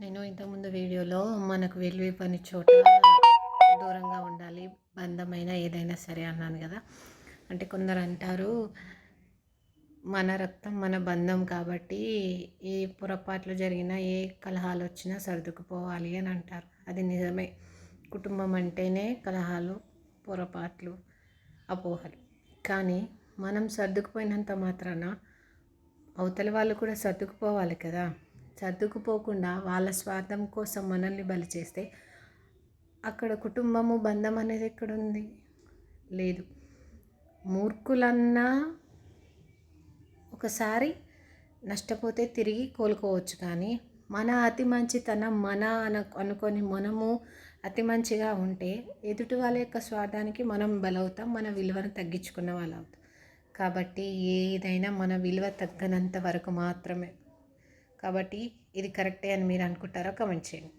నేను ఇంతకుముందు వీడియోలో మనకు వెళ్ళి పని చోట దూరంగా ఉండాలి బంధమైన ఏదైనా సరే అన్నాను కదా. అంటే కొందరు అంటారు మన రక్తం మన బంధం కాబట్టి ఏ పొరపాట్లు జరిగినా ఏ కలహాలు వచ్చినా సర్దుకుపోవాలి అని అంటారు. అది నిజమే. కుటుంబం అంటేనే కలహాలు పొరపాట్లు అపోహలు. కానీ మనం సర్దుకుపోయినంత మాత్రాన అవతల వాళ్ళు కూడా సర్దుకుపోవాలి కదా. సర్దుకుపోకుండా వాళ్ళ స్వార్థం కోసం మనల్ని బలి చేస్తే అక్కడ కుటుంబము బంధం అనేది ఎక్కడుంది? లేదు. మూర్ఖులన్నా ఒకసారి నష్టపోతే తిరిగి కోలుకోవచ్చు కానీ మన అతి మంచితనం మన అన అనుకొని మనము అతి మంచిగా ఉంటే ఎదుటి వాళ్ళ యొక్క స్వార్థానికి మనం బలవుతాం మన విలువను తగ్గించుకున్న వాళ్ళు అవుతాం కాబట్టి ఏదైనా మన విలువ తగ్గనంత వరకు మాత్రమే. కాబట్టి ఇది కరెక్టే అని మీరు అనుకుంటారో కమెంట్ చేయండి.